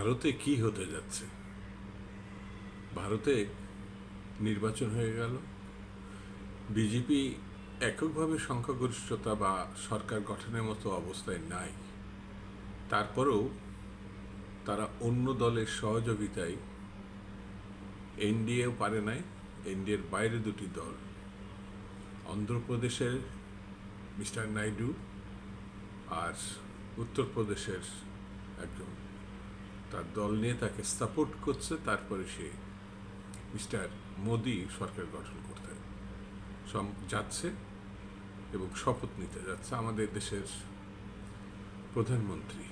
ভারতে কি হতে যাচ্ছে? ভারতে নির্বাচন হয়ে গেল। বিজেপি এককভাবে সংখ্যাগরিষ্ঠতা বা সরকার গঠনের মতো অবস্থায় নাই। তারপরেও তারা অন্য দলের সহযোগিতায় এনডিএও পারে নাই। এনডিএর বাইরে দুটি দল, অন্ধ্রপ্রদেশের মিস্টার নাইডু আর উত্তরপ্রদেশের একজন। তার দল নিয়ে তাকে সাপোর্ট করছে, তারপরে সে মিস্টার মোদি সরকার গঠন করতে যাচ্ছে এবং শপথ নিতে যাচ্ছে আমাদের দেশের প্রধানমন্ত্রী,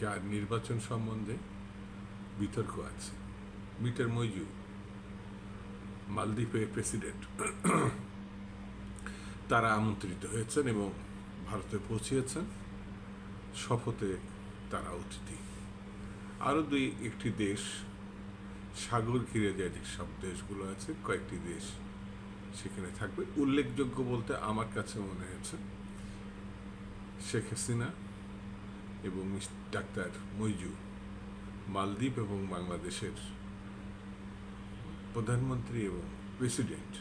যার নির্বাচন সম্বন্ধে বিতর্ক আছে। মিটার মইজু, মালদ্বীপের প্রেসিডেন্ট, তারা আমন্ত্রিত হয়েছেন এবং ভারতে পৌঁছিয়েছেন শপথে তারা অতিথি। আরও দুই, একটি দেশ, সাগর ঘিরে যে সব দেশগুলো আছে, কয়েকটি দেশ সেখানে থাকবে। উল্লেখযোগ্য বলতে আমার কাছে মনে হয়েছে শেখ হাসিনা এবং ডাক্তার মইজু, মালদ্বীপ এবং বাংলাদেশের প্রধানমন্ত্রী এবং প্রেসিডেন্ট।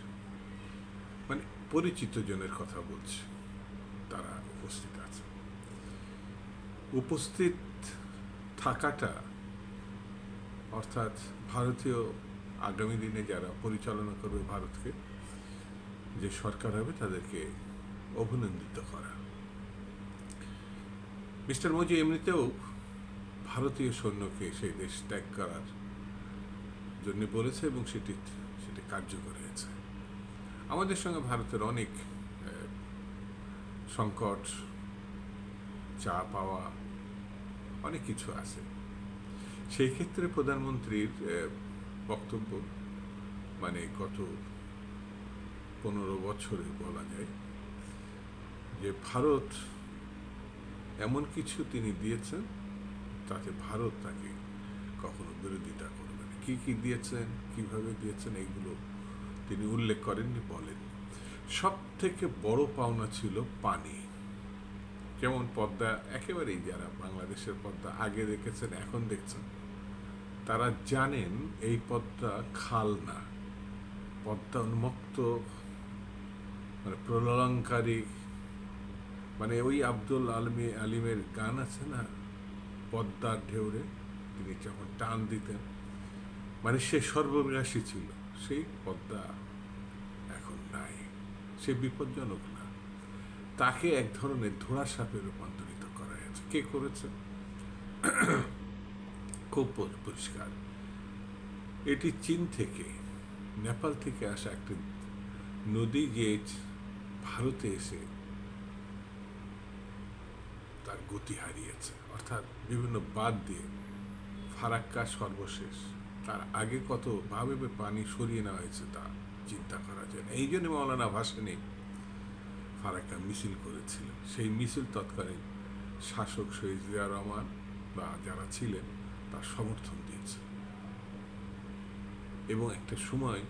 মানে পরিচিত জনের কথা বলছি, তারা উপস্থিত আছে। উপস্থিত থাকাটা অর্থাৎ ভারতীয় আগামী দিনে যারা পরিচালনা করবে ভারতকে, যে সরকার হবে তাদেরকে অভিনন্দিত করা। মিস্টার মোদি এমনিতেও ভারতীয় সৈন্যকে সেই দেশ ত্যাগ করার জন্য বলেছে এবং সেটি সেটি কার্যকর হয়েছে। আমাদের সঙ্গে ভারতের অনেক সংকট চা পাওয়া অনেক কিছু আছে। সেই ক্ষেত্রে প্রধানমন্ত্রীর বক্তব্য মানে গত পনেরো বছরে বলা যায়, যে ভারত এমন কিছু তিনি দিয়েছেন, তাতে ভারত তাকে কখনো বিরোধিতা করবে না। কী কী দিয়েছেন, কীভাবে দিয়েছেন, এইগুলো তিনি উল্লেখ করেননি বলেন সব থেকে বড় পাওনা ছিল পানি। যেমন পদ্মা? একেবারেই যারা বাংলাদেশের পদ্মা আগে দেখেছেন, এখন দেখছেন, তারা জানেন এই পদ্মা খাল না। পদ্মা উন্মুক্ত মানে প্রলঙ্কারী মানে ওই আব্দুল আলমী আলিমের গান আছে না, পদ্মার ঢেউরে, তিনি যখন টান দিতেন মানে সে সর্বগ্রাসী ছিল। সেই পদ্মা এখন নাই। সে বিপজ্জনক তাকে এক ধরনের ধোড়া সাপে রূপান্তরিত করা হয়েছে। কে করেছে? খুব পরিষ্কার। এটি চীন থেকে, নেপাল থেকে আসা একটি নদী গিয়ে ভারতে এসে তার গতি হারিয়েছে। অর্থাৎ বিভিন্ন বাদ দিয়ে ফারাক্কা সর্বশেষ। তার আগে কত ভাবে পানি সরিয়ে নেওয়া হয়েছে তা চিন্তা করা যায় এই জন্য মৌলানা ভাসানি ফারাক্কা মিছিল করেছিল সেই মিছিল তৎকালীন শাসক শহীদ জিয়া রহমান বা যারা ছিলেন, তার সমর্থন দিয়েছে এবং একটা সময়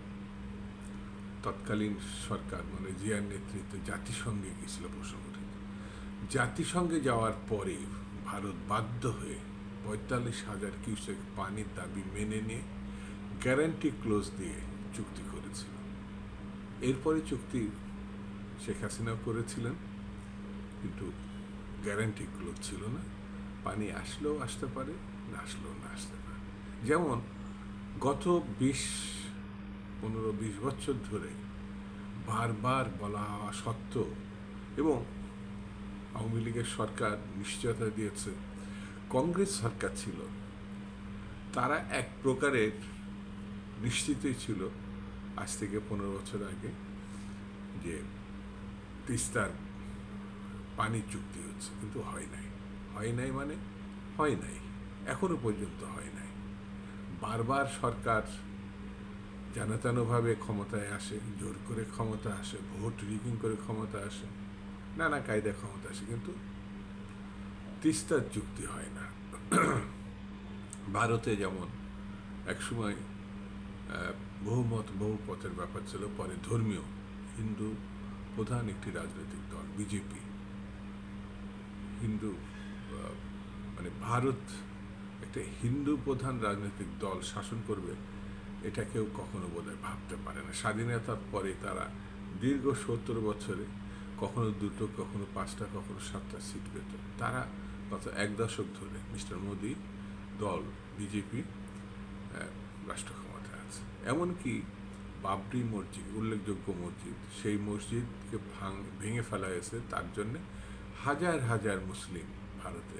তৎকালীন সরকার মানে জিয়ার নেতৃত্বে জাতিসংঘে গিয়েছিল প্রসঙ্গটি জাতিসংঘে যাওয়ার পরে ভারত বাধ্য হয়ে পঁয়তাল্লিশ হাজার কিউসেক পানির দাবি মেনে নিয়ে গ্যারান্টি ক্লোজ দিয়ে চুক্তি করেছিল। এরপরে চুক্তি শেখ হাসিনাও করেছিলেন, কিন্তু গ্যারান্টি ক্লোজ ছিল না। পানি আসলেও আসতে পারে, না আসলেও না আসতে পারে। যেমন গত বিশ, পনেরো, বিশ বছর ধরে বারবার বলা হওয়া সত্ত্বেও এবং আওয়ামী লীগের সরকার নিশ্চয়তা দিয়েছে, কংগ্রেস সরকার ছিল, তারা এক প্রকারের নিশ্চিতই ছিল আজ থেকে পনেরো বছর আগে যে তিস্তার পানি চুক্তি হচ্ছে, কিন্তু হয় নাই। হয় নাই মানে? হয় নাই। এখনও পর্যন্ত হয় নাই। বারবার সরকার জানাতানোভাবে ক্ষমতায় আসে, জোর করে ক্ষমতা আসে, ভোট রিগিং করে ক্ষমতা আসে, নানা কায়দায় ক্ষমতা আসে, কিন্তু তিস্তার চুক্তি হয় না। ভারতে যেমন একসময় বহুমত বহু পথের ব্যাপার ছিল, পরে ধর্মীয়, হিন্দু প্রধান একটি রাজনৈতিক দল, বিজেপি। হিন্দু মানে ভারত একটা হিন্দু প্রধান রাজনৈতিক দল শাসন করবে, এটা কেউ কখনো বোধহয় ভাবতে পারে না। স্বাধীনতার পরে তারা দীর্ঘ সত্তর বছরে কখনো দুটো, কখনো পাঁচটা, কখনো সাতটা সিট পেত। তারা গত এক দশক ধরে মিস্টার মোদি দল, বিজেপি রাষ্ট্র ক্ষমতায় আছে। এমনকি বাবরি মসজিদ, উল্লেখযোগ্য মসজিদ। সেই মসজিদকে ভাঙ, ভেঙে ফেলা হয়েছে। তার জন্য হাজার হাজার মুসলিম ভারতে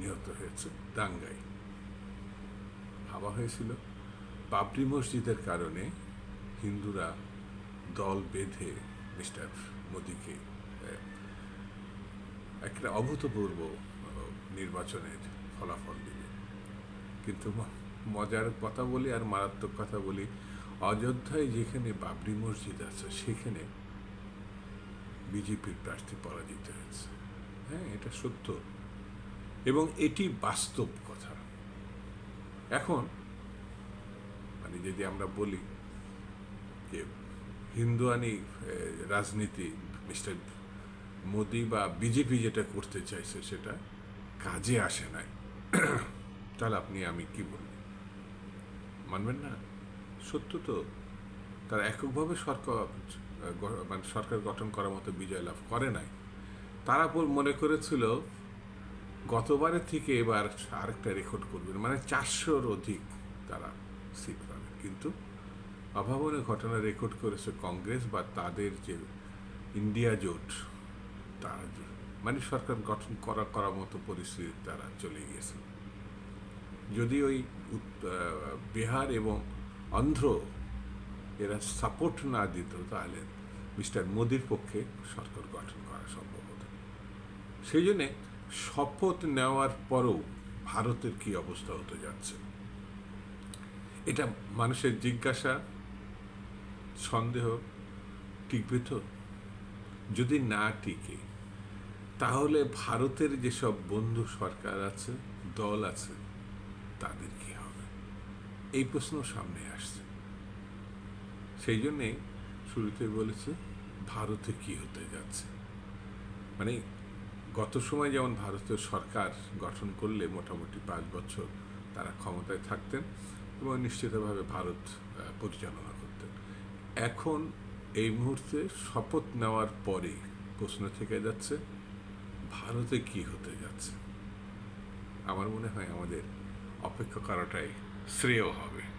নিহত হয়েছে দাঙ্গায়। ভাবা হয়েছিল, বাবরি মসজিদের কারণে হিন্দুরা দল বেঁধে মিস্টার মোদীকে একটা অভূতপূর্ব নির্বাচনের ফলাফল দিবে। কিন্তু মজার কথা বলি আর মারাত্মক কথা বলি অযোধ্যায় যেখানে বাবরি মসজিদ আছে, সেখানে বিজেপির প্রার্থী পরাজিত হয়েছে। হ্যাঁ এটা সত্য। এবং এটি বাস্তব কথা। এখন মানে যদি আমরা বলি যে হিন্দুয়ানি রাজনীতি মিস্টার মোদি বা বিজেপি যেটা করতে চাইছে সেটা কাজে আসে নাই। তাহলে আপনি, আমি কি বলব? মানবেন না? সত্য তো? তারা এককভাবে সরকার মানে সরকার গঠন করার মতো বিজয় লাভ করে নাই। তারা মনে করেছিল, গতবারের থেকে এবার আরেকটা রেকর্ড করবেন মানে চারশোর অধিক তারা সিট পাবে। কিন্তু অভাবনীয় ঘটনা রেকর্ড করেছে কংগ্রেস বা তাদের যে ইন্ডিয়া জোট, তারা মানে সরকার গঠন করা, করার মতো পরিস্থিতি তারা চলে গিয়েছে। যদি ওই বিহার এবং অন্ধ্র, এরা সাপোর্ট না দিত তাহলে মিস্টার মোদির পক্ষে সরকার গঠন করা সম্ভব হতো সেই জন্যে শপথ নেওয়ার পরও ভারতের কি অবস্থা হতে যাচ্ছে? এটা মানুষের জিজ্ঞাসা, সন্দেহ, টিকবে তো? যদি না টিকে, তাহলে ভারতের যেসব বন্ধু সরকার আছে, দল আছে, তাদের এই প্রশ্ন সামনে আসছে। সেই জন্যে শুরুতে বলেছে, ভারতে কি হতে যাচ্ছে? মানে গত সময় যেমন ভারতীয় সরকার গঠন করলে মোটামুটি পাঁচ বছর তারা ক্ষমতায় থাকতেন এবং নিশ্চিতভাবে ভারত পরিচালনা করতেন। এখন এই মুহূর্তে শপথ নেওয়ার পরে প্রশ্ন থেকে যাচ্ছে, ভারতে কি হতে যাচ্ছে? আমার মনে হয় আমাদের অপেক্ষা করাটাই শ্রেয় হবে।